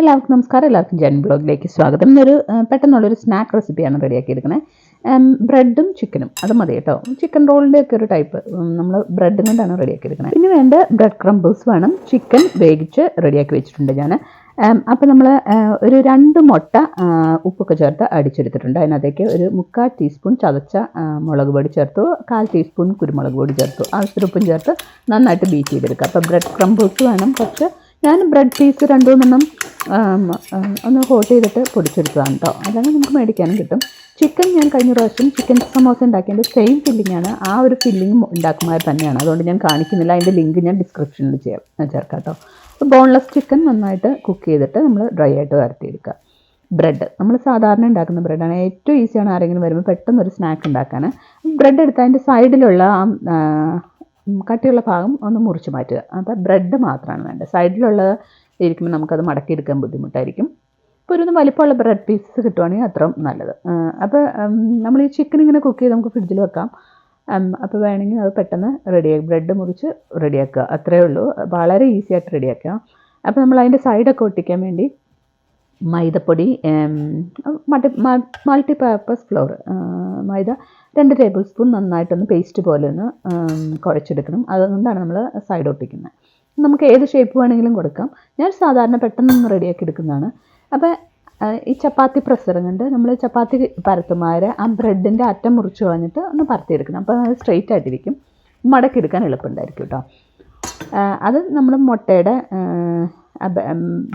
എല്ലാവർക്കും നമസ്കാരം. എല്ലാവർക്കും ജൻ ബ്ലോഗിലേക്ക് സ്വാഗതം. ഇന്നൊരു പെട്ടെന്നുള്ളൊരു സ്നാക്ക് റെസിപ്പിയാണ് റെഡിയാക്കി എടുക്കുന്നത് ബ്രെഡും ചിക്കനും. അത് മതി കേട്ടോ. ചിക്കൻ റോളിന്റെ ഒക്കെ ഒരു ടൈപ്പ്. നമ്മൾ ബ്രെഡ് കൊണ്ടാണ് റെഡിയാക്കി എടുക്കുന്നത് പിന്നെ വേണ്ട ബ്രെഡ് ക്രംബിൾസ് വേണം. ചിക്കൻ വേവിച്ച് റെഡിയാക്കി വെച്ചിട്ടുണ്ട് ഞാൻ അപ്പോൾ നമ്മൾ ഒരു രണ്ട് മുട്ട ഉപ്പൊക്കെ ചേർത്ത് അടിച്ചെടുത്തിട്ടുണ്ട്. അതിനകത്തേക്ക് ഒരു മുക്കാൽ ടീസ്പൂൺ ചതച്ച മുളക് പൊടി ചേർത്തു. കാൽ ടീസ്പൂൺ കുരുമുളക് പൊടി ചേർത്തു. ആവശ്യത്തിന് ഉപ്പും ചേർത്ത് നന്നായിട്ട് ബീറ്റ് ചെയ്തെടുക്കുക അപ്പോൾ ബ്രെഡ് ക്രംബിൾസ് വേണം. കുറച്ച് ഞാൻ ബ്രെഡ് പീസ് രണ്ടു മൂന്നെണ്ണം ഒന്ന് ഹോട്ട് ചെയ്തിട്ട് പൊടിച്ചെടുത്തതാണ് കേട്ടോ അതാണ് നമുക്ക് മേടിക്കാനും കിട്ടും. ചിക്കൻ ഞാൻ കഴിഞ്ഞ പ്രാവശ്യം ചിക്കൻ സമോസ ഉണ്ടാക്കിയതിന്റെ സെയിം ഫില്ലിങ്ങാണ് ആ ഒരു ഫില്ലിംഗ് ഉണ്ടാക്കുമ്പോൾ തന്നെയാണ്. അതുകൊണ്ട് ഞാൻ കാണിക്കുന്നില്ല. അതിന്റെ ലിങ്ക് ഞാൻ ഡിസ്ക്രിപ്ഷനിൽ ചെയ്യാം ചേർക്കാം കേട്ടോ ബോൺലെസ് ചിക്കൻ നന്നായിട്ട് കുക്ക് ചെയ്തിട്ട് നമ്മൾ ഡ്രൈ ആയിട്ട് വരട്ടിയെടുക്കുക. ബ്രെഡ് നമ്മൾ സാധാരണ ഉണ്ടാക്കുന്ന ബ്രെഡാണ് ഏറ്റവും ഈസിയാണ് ആരെങ്കിലും വരുമ്പോൾ പെട്ടെന്ന് ഒരു സ്നാക്ക് ഉണ്ടാക്കാൻ. ബ്രെഡ് എടുത്ത് അതിന്റെ സൈഡിലുള്ള ആ കട്ടിയുള്ള ഭാഗം ഒന്ന് മുറിച്ച് മാറ്റുക. അപ്പോൾ ബ്രെഡ് മാത്രമാണ് വേണ്ടത്. സൈഡിലുള്ളത് ഇരിക്കുമ്പോൾ നമുക്കത് മടക്കിയെടുക്കാൻ ബുദ്ധിമുട്ടായിരിക്കും. ഇപ്പോൾ ഒരു വലിപ്പമുള്ള ബ്രെഡ് പീസസ് കിട്ടുവാണെങ്കിൽ അത്രയും നല്ലത്. അപ്പോൾ നമ്മൾ ഈ ചിക്കൻ ഇങ്ങനെ കുക്ക് ചെയ്ത് നമുക്ക് ഫ്രിഡ്ജിൽ വെക്കാം. അപ്പോൾ വേണമെങ്കിൽ അത് പെട്ടെന്ന് റെഡിയാക്കി ബ്രെഡ് മുറിച്ച് റെഡിയാക്കുക അത്രയേ ഉള്ളൂ. വളരെ ഈസി ആയിട്ട് റെഡിയാക്കാം അപ്പോൾ നമ്മൾ അതിന്റെ സൈഡൊക്കെ ഒട്ടിക്കാൻ വേണ്ടി മൈദപ്പൊടി multi multi purpose flour maida രണ്ട് ടേബിൾ സ്പൂൺ നന്നായിട്ടൊന്ന് പേസ്റ്റ് പോലെ ഒന്ന് കുഴച്ചെടുക്കണം. അതുകൊണ്ടാണ് നമ്മൾ സൈഡ് ഒട്ടിക്കുന്നത്. നമുക്ക് ഏത് ഷേപ്പ് വേണമെങ്കിലും കൊടുക്കാം. ഞാൻ സാധാരണ പെട്ടെന്നൊന്ന് റെഡിയാക്കി എടുക്കുന്നതാണ്. അപ്പോൾ ഈ ചപ്പാത്തി പ്രസർ കൊണ്ട് നമ്മൾ ചപ്പാത്തി പരത്തുമാരെ ആ ബ്രെഡിന്റെ അറ്റം മുറിച്ച് കളഞ്ഞിട്ട് ഒന്ന് പരത്തിയെടുക്കണം. അപ്പോൾ അത് സ്ട്രെയിറ്റ് ആയിട്ടിരിക്കും. മടക്കിയെടുക്കാൻ എളുപ്പമുണ്ടായിരിക്കും കേട്ടോ. അത് നമ്മൾ മുട്ടയുടെ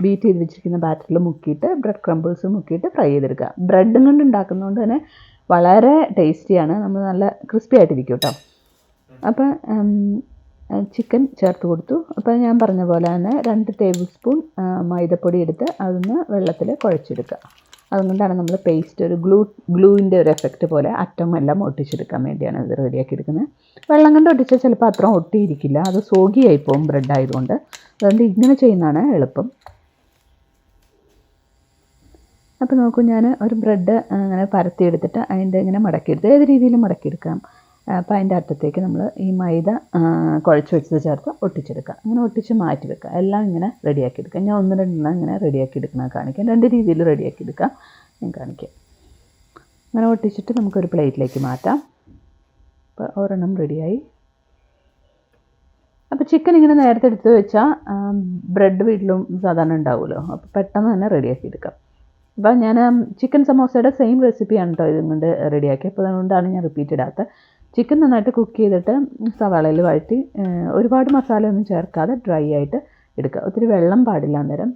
ബീറ്റ് ചെയ്ത് വെച്ചിരിക്കുന്ന ബാറ്ററിൽ മുക്കിയിട്ട് ബ്രെഡ് ക്രംബിൾസ് മുക്കിയിട്ട് ഫ്രൈ ചെയ്തെടുക്കുക. ബ്രെഡും കൊണ്ട് ഉണ്ടാക്കുന്നതുകൊണ്ട് തന്നെ വളരെ ടേസ്റ്റിയാണ് നമ്മൾ നല്ല ക്രിസ്പി ആയിട്ടിരിക്കും കേട്ടോ അപ്പോൾ ചിക്കൻ ചേർത്ത് കൊടുത്തു. അപ്പോൾ ഞാൻ പറഞ്ഞ പോലെ തന്നെ രണ്ട് ടേബിൾ സ്പൂൺ മൈദപ്പൊടി എടുത്ത് അതൊന്ന് വെള്ളത്തിൽ കുഴച്ചെടുക്കുക. അതുകൊണ്ടാണ് നമ്മൾ പേസ്റ്റ് ഒരു ഗ്ലൂ ഗ്ലൂവിന്റെ ഒരു എഫക്റ്റ് പോലെ അറ്റം എല്ലാം ഒട്ടിച്ചെടുക്കാൻ വേണ്ടിയാണ് ഇത് റെഡിയാക്കി എടുക്കുന്നത് വെള്ളം കൊണ്ട് ഒട്ടിച്ചാൽ ചിലപ്പോൾ അത്ര ഒട്ടിയിരിക്കില്ല. അത് സോഗിയായി പോകും ബ്രെഡ് ആയതുകൊണ്ട്. അതുകൊണ്ട് ഇങ്ങനെ ചെയ്യുന്നതാണ് എളുപ്പം. അപ്പോൾ നോക്കൂ ഞാൻ ഒരു ബ്രെഡ് അങ്ങനെ പരത്തിയെടുത്തിട്ട് അതിന്റെ ഇങ്ങനെ മടക്കിയെടുത്ത് ഏത് രീതിയിലും മടക്കിയെടുക്കാം. അപ്പോൾ അതിന്റെ അറ്റത്തേക്ക് നമ്മൾ ഈ മൈദ കുഴച്ച് വെച്ചത് ചേർത്ത് ഒട്ടിച്ചെടുക്കുക. അങ്ങനെ ഒട്ടിച്ച് മാറ്റി വെക്കുക. എല്ലാം ഇങ്ങനെ റെഡിയാക്കി എടുക്കുക. ഞാൻ ഒന്ന് രണ്ടെണ്ണം ഇങ്ങനെ റെഡിയാക്കി എടുക്കുന്ന കാണിക്കാം. രണ്ട് രീതിയിൽ റെഡിയാക്കി എടുക്കാം. ഞാൻ കാണിക്കാം. അങ്ങനെ ഒട്ടിച്ചിട്ട് നമുക്കൊരു പ്ലേറ്റിലേക്ക് മാറ്റാം. അപ്പോൾ ഒരെണ്ണം റെഡിയായി. അപ്പോൾ ചിക്കൻ ഇങ്ങനെ നേരത്തെ എടുത്ത് വെച്ചാൽ ബ്രെഡ് വീട്ടിലും സാധാരണ ഉണ്ടാവുമല്ലോ. അപ്പോൾ പെട്ടെന്ന് തന്നെ റെഡിയാക്കി എടുക്കാം. അപ്പോൾ ഞാൻ ചിക്കൻ സമോസയുടെ സെയിം റെസിപ്പിയാണ് കേട്ടോ ഇതും കൊണ്ട് റെഡിയാക്കി അപ്പോൾ അതുകൊണ്ടാണ് ഞാൻ റിപ്പീറ്റ് ഇടാത്തത്. ചിക്കൻ നന്നായിട്ട് കുക്ക് ചെയ്തിട്ട് സവാളയിൽ വഴറ്റി ഒരുപാട് മസാലയൊന്നും ചേർക്കാതെ ഡ്രൈ ആയിട്ട് എടുക്കുക. ഒത്തിരി വെള്ളം പാടില്ല അന്നേരം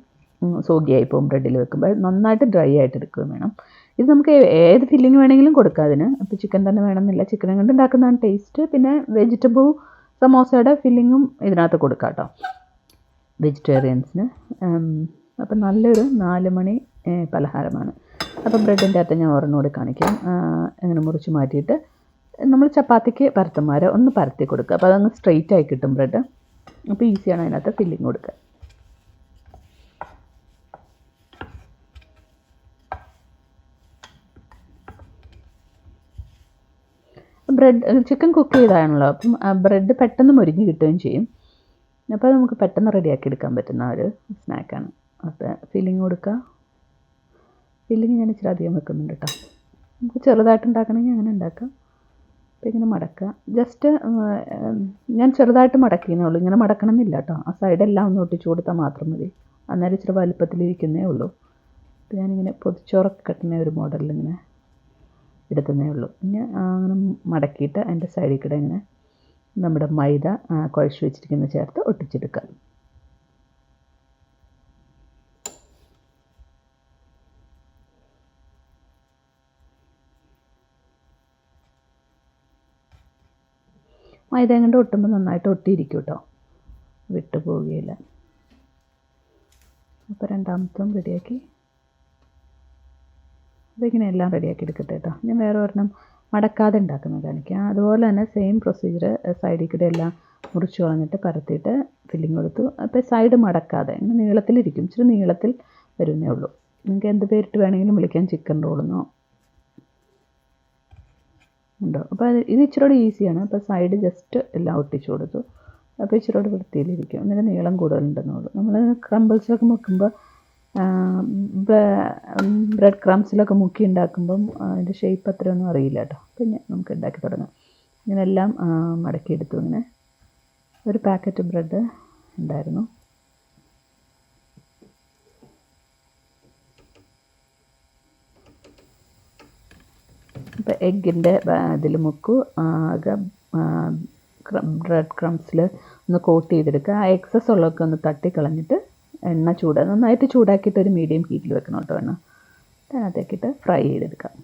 സോഗിയായി പോകും ബ്രെഡിൽ വെക്കുമ്പോൾ. നന്നായിട്ട് ഡ്രൈ ആയിട്ട് എടുക്കുകയും വേണം. ഇത് നമുക്ക് ഏത് ഫില്ലിങ് വേണമെങ്കിലും കൊടുക്കാം അതിന്. അപ്പോൾ ചിക്കൻ തന്നെ വേണമെന്നില്ല. ചിക്കനെ കൊണ്ട് ഉണ്ടാക്കുന്നതാണ് ടേസ്റ്റ് പിന്നെ വെജിറ്റബിൾ സമോസയുടെ ഫില്ലിങ്ങും ഇതിനകത്ത് കൊടുക്കാം കേട്ടോ. വെജിറ്റേറിയൻസിന് അപ്പം നല്ലൊരു നാല് മണി പലഹാരമാണ്. അപ്പം ബ്രെഡിന്റെ അകത്ത് ഞാൻ ഒരെണ്ണം കൂടി കാണിക്കാം. അങ്ങനെ മുറിച്ച് മാറ്റിയിട്ട് നമ്മൾ ചപ്പാത്തിക്ക് പരത്തുമാരെ ഒന്ന് പരത്തി കൊടുക്കുക. അപ്പോൾ അതൊന്ന് സ്ട്രെയിറ്റ് ആയി കിട്ടും ബ്രെഡ്. അപ്പോൾ ഈസിയാണ് അതിനകത്ത് ഫില്ലിങ് കൊടുക്കുക. ബ്രെഡ് ചിക്കൻ കുക്ക് ചെയ്താണല്ലോ. അപ്പം ബ്രെഡ് പെട്ടെന്ന് മുരിഞ്ഞ് കിട്ടുകയും ചെയ്യും. അപ്പോൾ നമുക്ക് പെട്ടെന്ന് റെഡിയാക്കി എടുക്കാൻ പറ്റുന്ന ഒരു സ്നാക്കാണ് അപ്പോൾ ഫില്ലിങ് കൊടുക്കുക. ഫില്ലിങ് ഞാൻ ഇച്ചിരി അധികം വെക്കുന്നുണ്ട് കേട്ടോ. നമുക്ക് ചെറുതായിട്ട് ഉണ്ടാക്കണമെങ്കിൽ അങ്ങനെ ഉണ്ടാക്കാം. അപ്പോൾ ഇങ്ങനെ മടക്കുക. ജസ്റ്റ് ഞാൻ ചെറുതായിട്ട് മടക്കിയെന്നേ ഉള്ളൂ. ഇങ്ങനെ മടക്കണമെന്നില്ല കേട്ടോ ആ സൈഡെല്ലാം ഒന്ന് ഒട്ടിച്ചു കൊടുത്താൽ മാത്രം മതി. അന്നേരം ഇച്ചിരി വലുപ്പത്തിലിരിക്കുന്നേ ഉള്ളൂ. അപ്പോൾ ഞാനിങ്ങനെ പൊതിച്ചോറൊക്കെ കെട്ടുന്ന ഒരു മോഡലിൽ ഇങ്ങനെ എടുത്തുന്നേ ഉള്ളൂ. പിന്നെ അങ്ങനെ മടക്കിയിട്ട് അതിന്റെ സൈഡിൽ കൂടെ ഇങ്ങനെ നമ്മുടെ മൈദ കുഴച്ച് വെച്ചിരിക്കുന്ന ചേർത്ത് ഒട്ടിച്ചെടുക്കുക. മൈദ കൊണ്ട് ഒട്ടുമ്പോൾ നന്നായിട്ട് ഒട്ടിയിരിക്കും കേട്ടോ വിട്ടു പോവുകയില്ല. അപ്പോൾ രണ്ടാമത്തും റെഡിയാക്കി. അതിങ്ങനെ എല്ലാം റെഡിയാക്കി എടുക്കട്ടെ കേട്ടോ ഞാൻ വേറെ ഒരെണ്ണം മടക്കാതെ ഉണ്ടാക്കുന്നത് കാണിക്കാം. അതുപോലെ തന്നെ സെയിം പ്രൊസീജിയർ സൈഡിൽ കൂടെ എല്ലാം മുറിച്ച് കളഞ്ഞിട്ട് പരത്തിയിട്ട് ഫില്ലിങ് കൊടുത്തു. അപ്പോൾ സൈഡ് മടക്കാതെ ഇങ്ങനെ നീളത്തിലിരിക്കും. ഇച്ചിരി നീളത്തിൽ വരുന്നേ ഉള്ളൂ. നിങ്ങൾക്ക് എന്ത് പേരിട്ട് വേണമെങ്കിലും വിളിക്കാം. ചിക്കൻ റോളെന്നോ ഉണ്ടോ. അപ്പോൾ അത് ഇത് ഇച്ചിരി ഈസിയാണ്. അപ്പോൾ സൈഡ് ജസ്റ്റ് എല്ലാം ഒട്ടിച്ചു കൊടുത്തു. അപ്പോൾ ഇച്ചിരി വൃത്തിയിലിരിക്കും. എന്നിട്ട് നീളം കൂടുതലുണ്ടെന്നുള്ളൂ നമ്മൾ ക്രംബിൾസിലൊക്കെ മുക്കുമ്പോൾ ബ്രെഡ് ക്രംസിലൊക്കെ മുക്കി ഉണ്ടാക്കുമ്പം അതിന്റെ ഷേപ്പ് അത്രയൊന്നും അറിയില്ല കേട്ടോ. പിന്നെ നമുക്ക് ഉണ്ടാക്കി തുടങ്ങാം. ഇങ്ങനെ എല്ലാം ആ, മടക്കിയെടുത്തു. ഇങ്ങനെ ഒരു പാക്കറ്റ് ബ്രെഡ് ഉണ്ടായിരുന്നു. അപ്പോൾ എഗ്ഗിന്റെ ഇതിൽ മുക്കു ആകെ ബ്രെഡ് ക്രംസിൽ ഒന്ന് കോട്ട് ചെയ്തെടുക്കുക ആ എക്സസ് ഉള്ളതൊക്കെ ഒന്ന് തട്ടിക്കളഞ്ഞിട്ട് എണ്ണ ചൂട് നന്നായിട്ട് ചൂടാക്കിയിട്ട് ഒരു മീഡിയം ഹീറ്റിൽ വെക്കണം കേട്ടോ എണ്ണ. അതിനകത്തേക്കിട്ട് ഫ്രൈ ചെയ്തെടുക്കാം.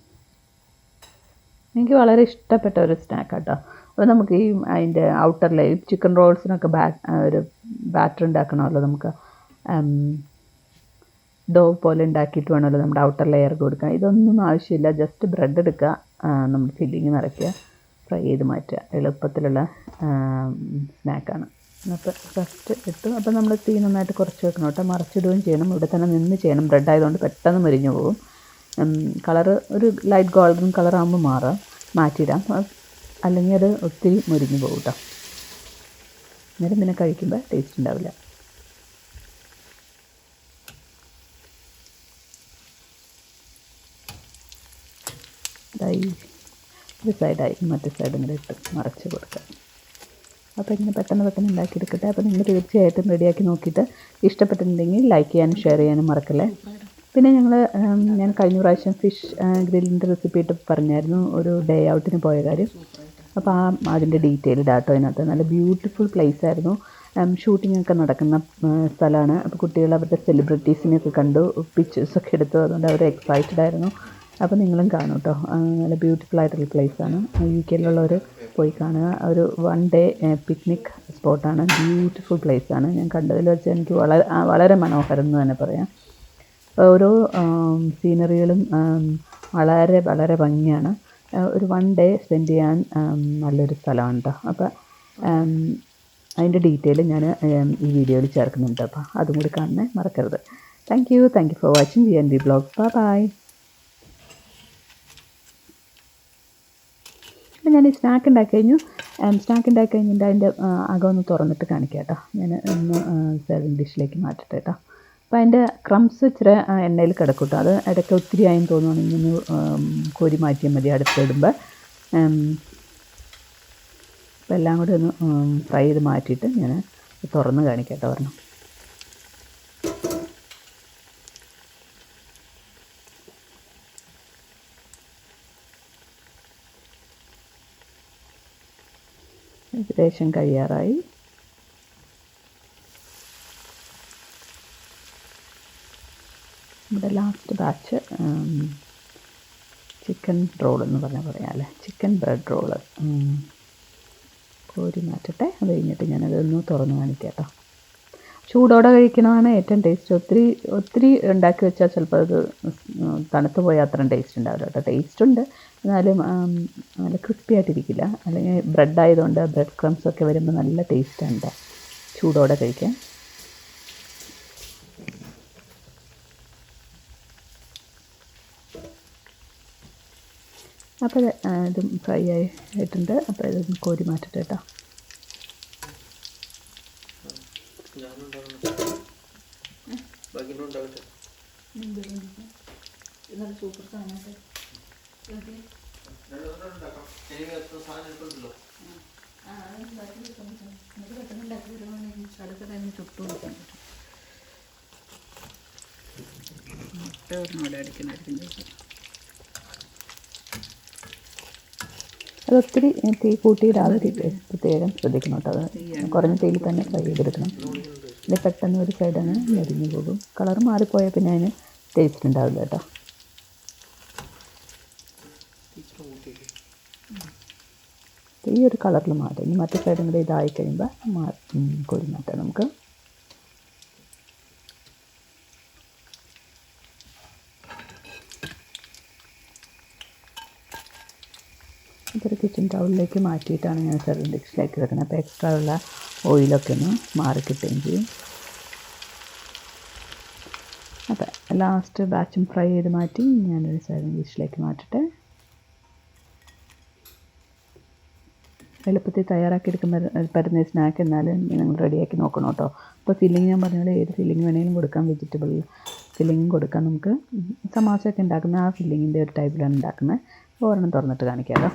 എനിക്ക് വളരെ ഇഷ്ടപ്പെട്ട ഒരു സ്നാക്ക് കേട്ടോ അപ്പോൾ നമുക്ക് ഈ അതിന്റെ ഔട്ടർ ലെയർ ചിക്കൻ റോൾസിനൊക്കെ ബാ ഒരു ബാറ്റർ ഉണ്ടാക്കണമല്ലോ നമുക്ക്. ഡോ പോലെ ഉണ്ടാക്കിയിട്ട് വേണമല്ലോ നമ്മുടെ ഔട്ടർ ലെയർ കൊടുക്കാൻ. ഇതൊന്നും ആവശ്യമില്ല. ജസ്റ്റ് ബ്രെഡ് എടുക്കുക. നമ്മൾ ഫില്ലിങ് നിറയ്ക്കുക. ഫ്രൈ ചെയ്ത് മാറ്റുക. എളുപ്പത്തിലുള്ള സ്നാക്കാണ് അപ്പോൾ ഫസ്റ്റ് ഇട്ടു. അപ്പോൾ നമ്മൾ തീ നന്നായിട്ട് കുറച്ച് വെക്കണം കേട്ടോ. മറച്ചിടുകയും ചെയ്യണം. ഇവിടെ തന്നെ നിന്ന് ചെയ്യണം. ബ്രെഡ് ആയതുകൊണ്ട് പെട്ടെന്ന് മുരിഞ്ഞു പോകും. കളറ് ഒരു ലൈറ്റ് ഗോൾഡൻ കളറാകുമ്പോൾ മാറാം. മാറ്റിയിടാം. അല്ലെങ്കിൽ അത് ഒത്തിരി മുരിഞ്ഞു പോകും കേട്ടോ. അന്നേരം പിന്നെ കഴിക്കുമ്പോൾ ടേസ്റ്റ് ഉണ്ടാവില്ല. ഇതായി ഒരു സൈഡായി മറ്റേ സൈഡും കൂടെ ഇട്ട് മറച്ച് കൊടുക്കാം. അപ്പോൾ ഇങ്ങനെ പെട്ടെന്ന് പെട്ടെന്ന് ഉണ്ടാക്കിയെടുക്കട്ടെ. അപ്പോൾ നിങ്ങൾ തീർച്ചയായിട്ടും റെഡിയാക്കി നോക്കിയിട്ട് ഇഷ്ടപ്പെട്ടിട്ടുണ്ടെങ്കിൽ ലൈക്ക് ചെയ്യാനും ഷെയർ ചെയ്യാനും മറക്കല്ലേ? പിന്നെ ഞങ്ങൾ ഞാൻ കഴിഞ്ഞ പ്രാവശ്യം ഫിഷ് ഗ്രില്ലിന്റെ റെസിപ്പി ഇട്ട് പറഞ്ഞായിരുന്നു ഒരു ഡേ ഔട്ടിന് പോയ കാര്യം. അപ്പോൾ ആ അതിന്റെ ഡീറ്റെയിൽ ഡാട്ടോ അതിനകത്ത്. നല്ല ബ്യൂട്ടിഫുൾ പ്ലേസ് ആയിരുന്നു. ഷൂട്ടിംഗ് ഒക്കെ നടക്കുന്ന സ്ഥലമാണ്. അപ്പോൾ കുട്ടികൾ അവരുടെ സെലിബ്രിറ്റീസിനെയൊക്കെ കണ്ടു പിക്ചേഴ്സൊക്കെ എടുത്തു. അതുകൊണ്ട് അവർ എക്സൈറ്റഡ് ആയിരുന്നു. അപ്പോൾ നിങ്ങളും കാണും കേട്ടോ നല്ല ബ്യൂട്ടിഫുൾ ആയിട്ടുള്ള പ്ലേസാണ് യു കെയിലുള്ളവർ പോയി കാണുക. ഒരു വൺ ഡേ പിക്നിക് സ്പോട്ടാണ് ബ്യൂട്ടിഫുൾ പ്ലേസാണ് ഞാൻ കണ്ടതിൽ വെച്ച് എനിക്ക് വളരെ വളരെ മനോഹരം എന്ന് തന്നെ പറയാം. ഓരോ സീനറികളും വളരെ വളരെ ഭംഗിയാണ്. ഒരു വൺ ഡേ സ്പെൻഡ് ചെയ്യാൻ നല്ലൊരു സ്ഥലമാണ് കേട്ടോ അപ്പോൾ അതിന്റെ ഡീറ്റെയിൽ ഞാൻ ഈ വീഡിയോയിൽ ചേർക്കുന്നുണ്ട് അപ്പോൾ അതും കൂടി കാണണേ മറക്കരുത്. Thank you thank you for watching B N B blog bye bye അപ്പം ഞാൻ സ്നാക്ക് ഉണ്ടാക്കി കഴിഞ്ഞു സ്നാക്ക് ഉണ്ടാക്കി കഴിഞ്ഞിട്ട് അതിന്റെ അകം ഒന്ന് തുറന്നിട്ട് കാണിക്കാം കേട്ടോ ഞാൻ ഒന്ന് സെർവിങ് ഡിഷിലേക്ക് മാറ്റട്ടെ കേട്ടോ അപ്പോൾ അതിന്റെ ക്രംസ് ഇച്ചിരി എണ്ണയിൽ കിടക്കും കേട്ടോ അത് ഇടയ്ക്ക് ഒത്തിരി ആയെന്ന് തോന്നുവാണെങ്കിൽ ഒന്ന് കോരി മാറ്റിയാൽ മതി അടുത്തിടുമ്പോൾ അപ്പോൾ എല്ലാം കൂടി ഒന്ന് ഫ്രൈ ചെയ്ത് മാറ്റിയിട്ട് ഞാൻ തുറന്ന് കാണിക്കാം കേട്ടോ ഒരെണ്ണം. ഏകദേശം കഴിയാറായി. നമ്മുടെ ലാസ്റ്റ് ബാച്ച് ചിക്കൻ റോൾ എന്ന് പറഞ്ഞാൽ പറയാം അല്ലേ? ചിക്കൻ ബ്രെഡ് റോൾ കോരി മാറ്റട്ടെ. അത് കഴിഞ്ഞിട്ട് ഞാനതൊന്ന് തുറന്ന് കാണിക്കാം കേട്ടോ. ചൂടോടെ കഴിക്കണതാണ് ഏറ്റവും ടേസ്റ്റ് ഒത്തിരി ഒത്തിരി ഉണ്ടാക്കി വെച്ചാൽ ചിലപ്പോൾ അത് തണുത്ത് പോയാൽ അത്രയും ടേസ്റ്റ് ഉണ്ടാവില്ല കേട്ടോ. ടേസ്റ്റ് ഉണ്ട്. എന്നാലും നല്ല ക്രിസ്പി ആയിട്ടിരിക്കില്ല. അല്ലെങ്കിൽ ബ്രെഡ് ആയതുകൊണ്ട് ബ്രെഡ് ക്രംസ് ഒക്കെ വരുമ്പോൾ നല്ല ടേസ്റ്റ് ഉണ്ട് ചൂടോടെ കഴിക്കാൻ. അപ്പോൾ ഇത്, ഇതും ഫ്രൈ ആയിട്ടുണ്ട്. അപ്പോൾ ഇതൊന്ന് കോരി മാറ്റട്ടെ കേട്ടോ സൂപ്പർ സാധനം ചുട്ടു കൊടുക്കാൻ പറ്റും മുട്ട ഒരെണ്ണം അടിക്കണമായിരിക്കും ചിലപ്പോൾ അത് ഒത്തിരി തീ കൂട്ടിയിടാതെ. പ്രത്യേകം ശ്രദ്ധിക്കണം കേട്ടോ. അത് കുറഞ്ഞ തീയിൽ തന്നെ ഫ്രൈ ചെയ്തെടുക്കണം. ഇത് പെട്ടെന്ന് ഒരു സൈഡങ്ങ് നെരിഞ്ഞു പോകും. കളർ മാറിപ്പോയാൽ പിന്നെ അതിന് ടേസ്റ്റ് ഉണ്ടാവില്ല കേട്ടോ. ഈ ഒരു കളറിൽ മാറ്റും. ഇനി മറ്റേ സൈഡും കൂടെ ഇതായി കഴിയുമ്പോൾ മാ കോരി മാറ്റാം നമുക്ക് ഇതൊരു കിച്ചൺ ടൗളിലേക്ക് മാറ്റിയിട്ടാണ് ഞാൻ സെർവിങ് ഡിഷിലേക്ക് വെക്കുന്നത് അപ്പോൾ എക്സ്ട്രാ ഉള്ള ഓയിലൊക്കെ ഒന്ന് മാറി കിട്ടുകയും ചെയ്യും. അപ്പോൾ ലാസ്റ്റ് ബാച്ചും ഫ്രൈ ചെയ്ത് മാറ്റി ഞാനൊരു സെർവിങ് ഡിഷിലേക്ക് മാറ്റട്ടെ. എളുപ്പത്തിൽ തയ്യാറാക്കിയെടുക്കുന്ന പറ്റുന്ന സ്നാക്ക് എന്നാലും നിങ്ങൾ റെഡിയാക്കി നോക്കണം കേട്ടോ. അപ്പോൾ ഫില്ലിങ് ഞാൻ പറഞ്ഞ പോലെ ഏത് ഫില്ലിങ് വേണമെങ്കിലും കൊടുക്കാം. വെജിറ്റബിൾ ഫില്ലിങ്ങും കൊടുക്കാം നമുക്ക്. സമോസയൊക്കെ ഉണ്ടാക്കുന്ന ആ ഫില്ലിങ്ങിന്റെ ഒരു ടൈപ്പിലാണ് ഉണ്ടാക്കുന്നത്. ഒരെണ്ണം തുറന്നിട്ട് കാണിക്കാമല്ലോ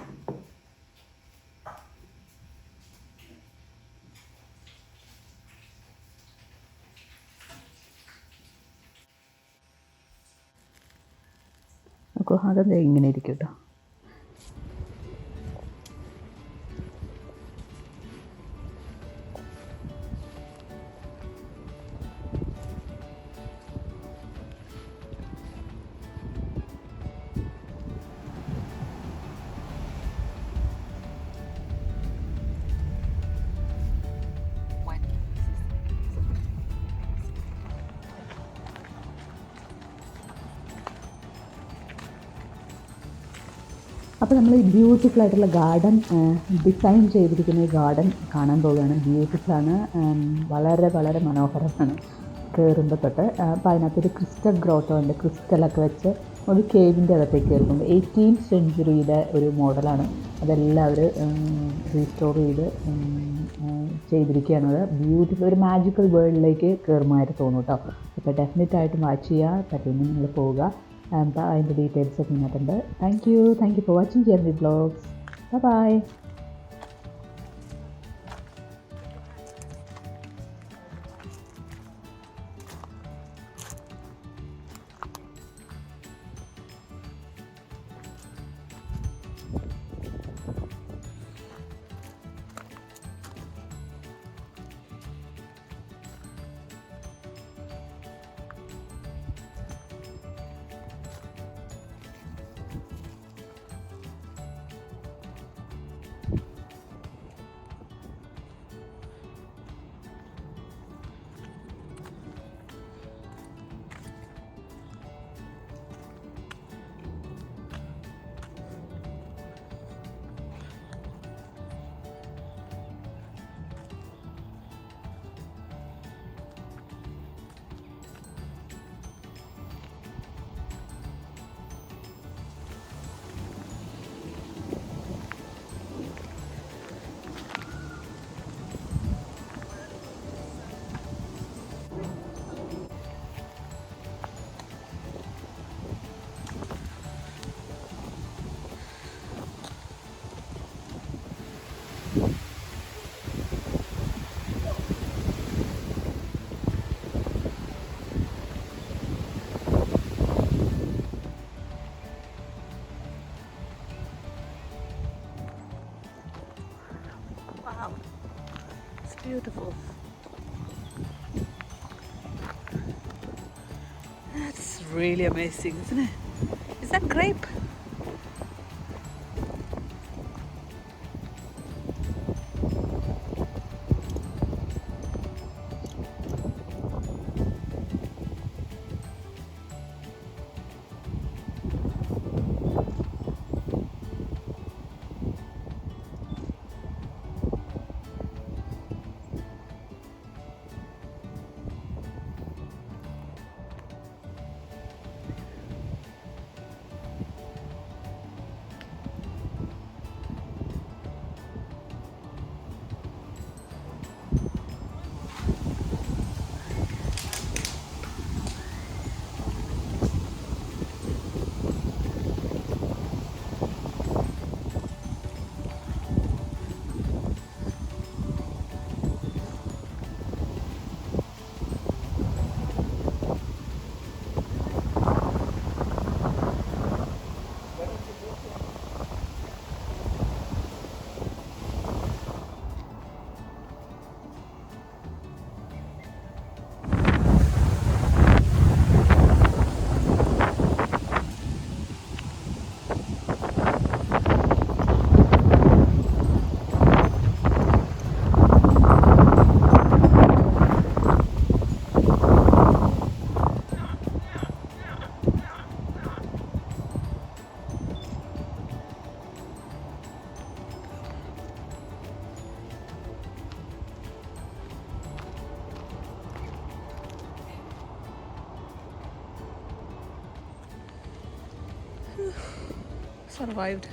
നോക്കൂ അതെന്താ ഇങ്ങനെ ഇരിക്കും കേട്ടോ നമ്മൾ ഈ ബ്യൂട്ടിഫുൾ ആയിട്ടുള്ള ഗാർഡൻ ഡിസൈൻ ചെയ്തിരിക്കുന്ന ഈ ഗാർഡൻ കാണാൻ പോവുകയാണ്. ബ്യൂട്ടിഫുള്ളാണ് വളരെ വളരെ മനോഹരമാണ്. കയറുമ്പോൾ തൊട്ട് അപ്പോൾ അതിനകത്തൊരു ക്രിസ്റ്റൽ ഗ്രോട്ടോ ഉണ്ട്. ക്രിസ്റ്റലൊക്കെ വെച്ച് ഒരു കേവിന്റെ അകത്തേക്ക് കയറുമ്പോൾ എയ്റ്റീൻ സെഞ്ച്വറിയുടെ ഒരു മോഡലാണ്. അതെല്ലാം അവർ റീസ്റ്റോർ ചെയ്ത് ചെയ്തിരിക്കുകയാണ് ബ്യൂട്ടിഫുൾ ഒരു മാജിക്കൽ വേൾഡിലേക്ക് കയറുമായിട്ട് തോന്നും കേട്ടോ അപ്പോൾ ഡെഫിനറ്റ് ആയിട്ടും വാച്ച് ചെയ്യുക പറ്റുമെങ്കിൽ നിങ്ങൾ പോവുക. അപ്പോൾ അതിന്റെ ഡീറ്റെയിൽസ് ഒക്കെ ഇതിനകത്തുണ്ട് thank you thank you for watching ജിയർലി blogs bye really amazing, isn't it? Is that grape? Survived.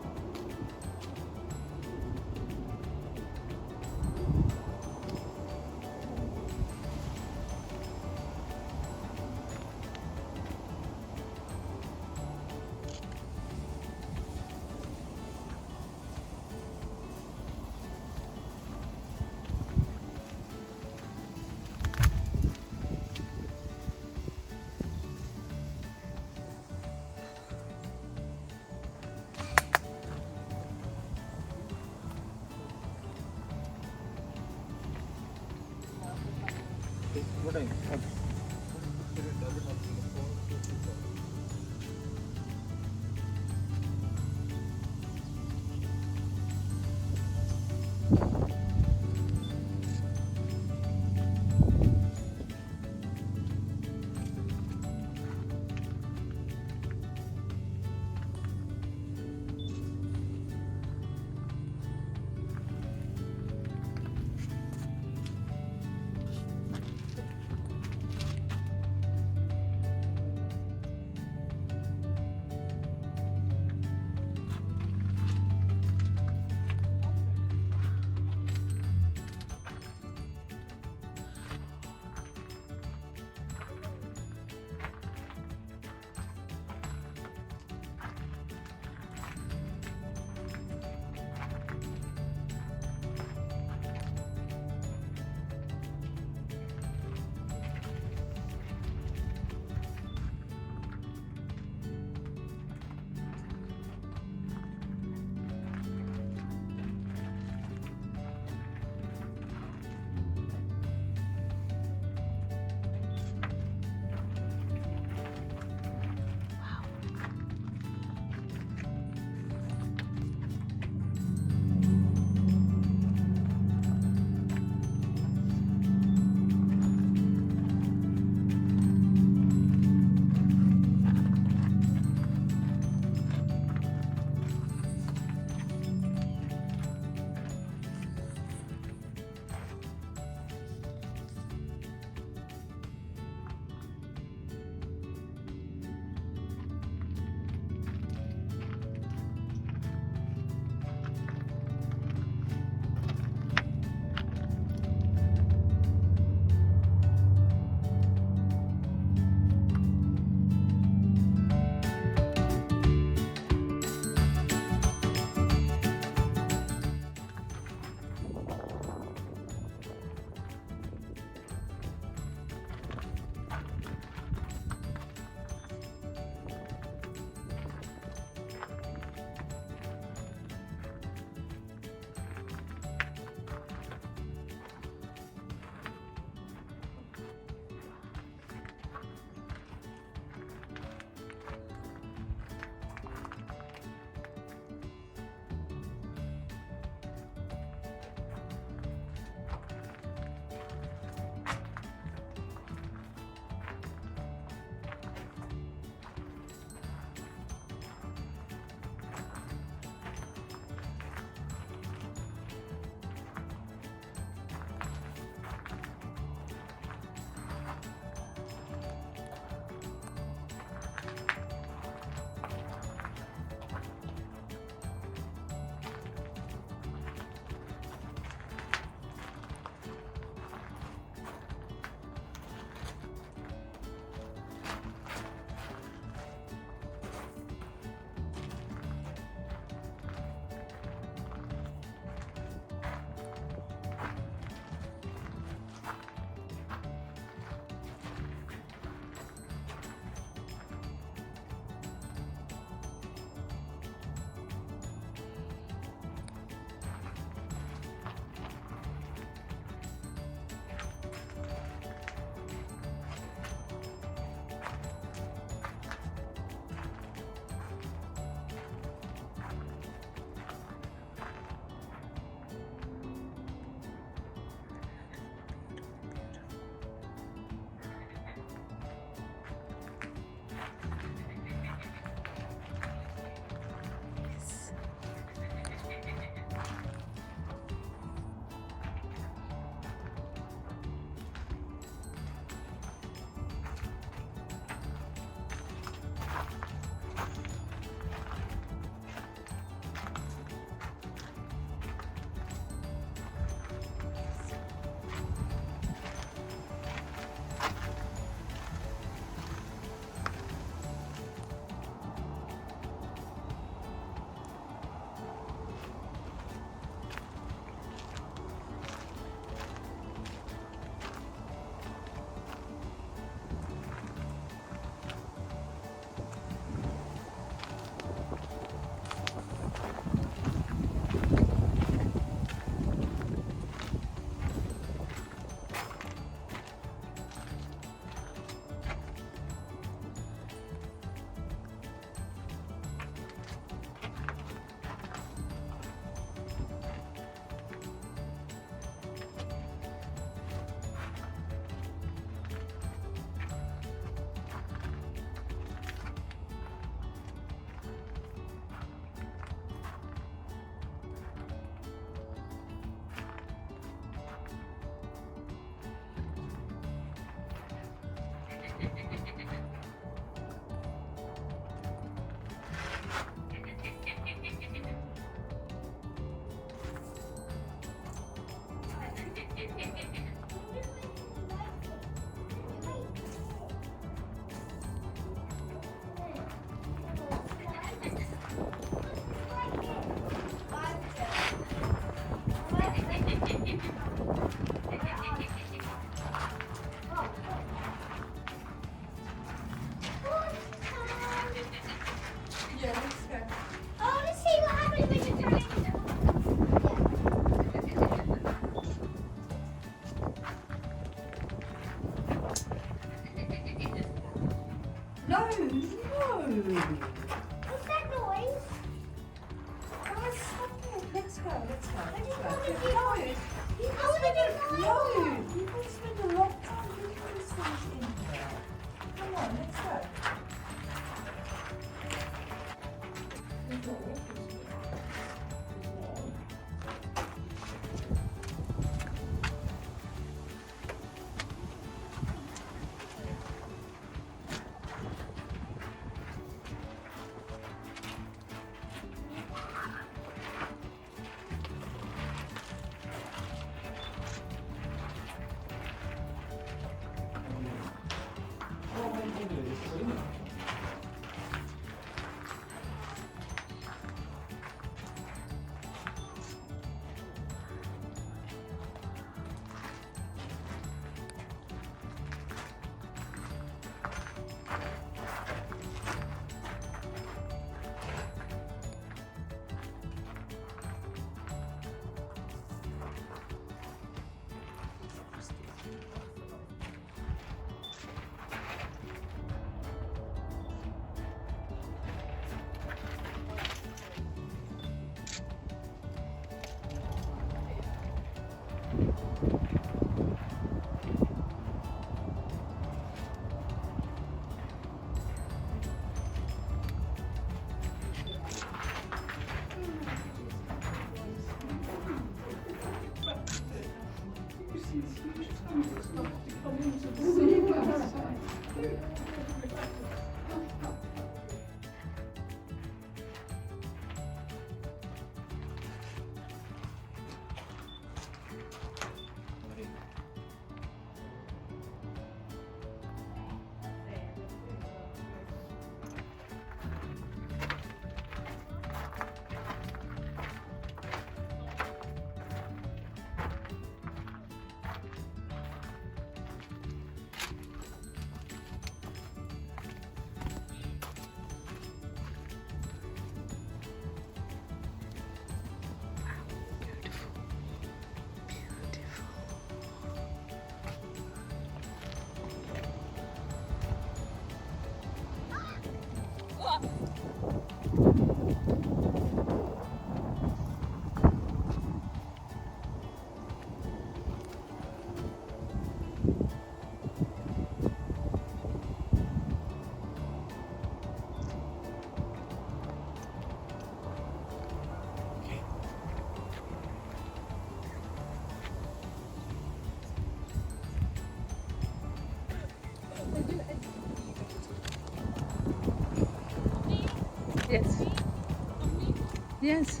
Yes.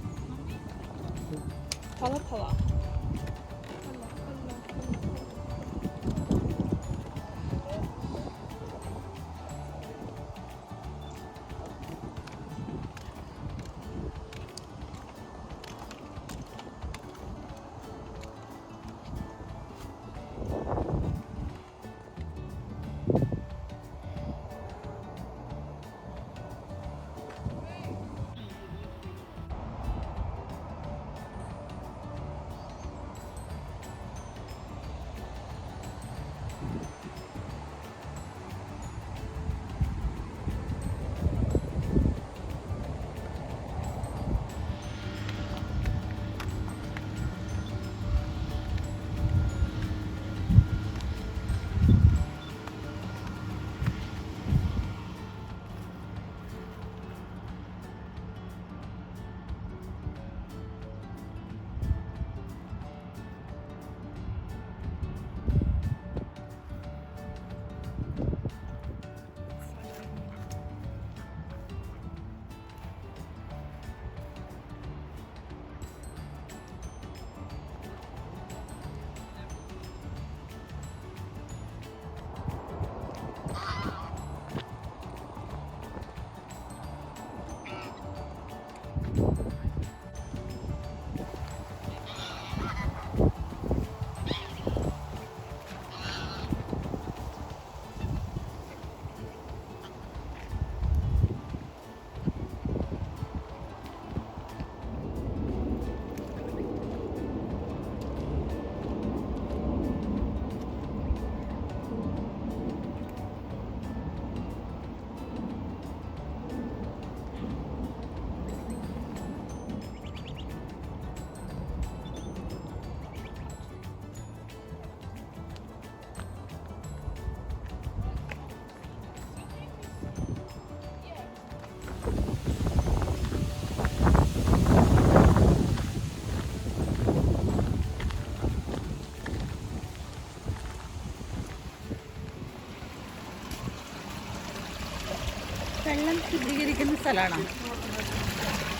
ശുദ്ധീകരിക്കുന്ന സ്ഥലമാണ്.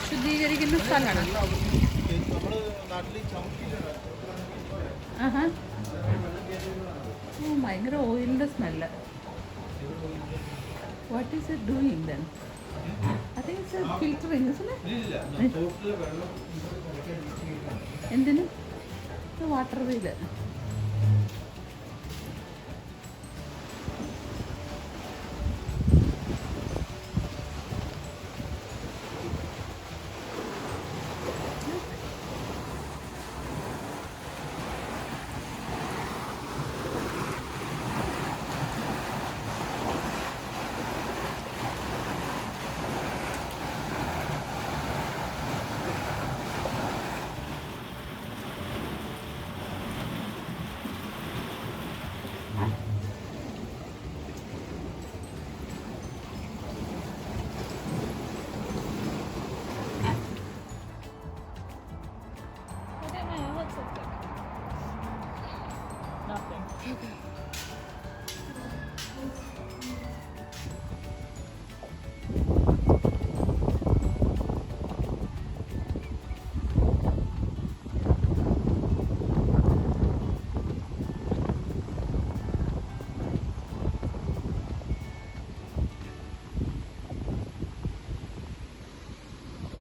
ശുദ്ധീകരിക്കുന്ന സ്ഥലമാണ്. ആഹാ. ഓ ഭയങ്കര ഓയിലിന്റെ smell. What is it doing then I think it's filtering എന്തിന്? Water wheel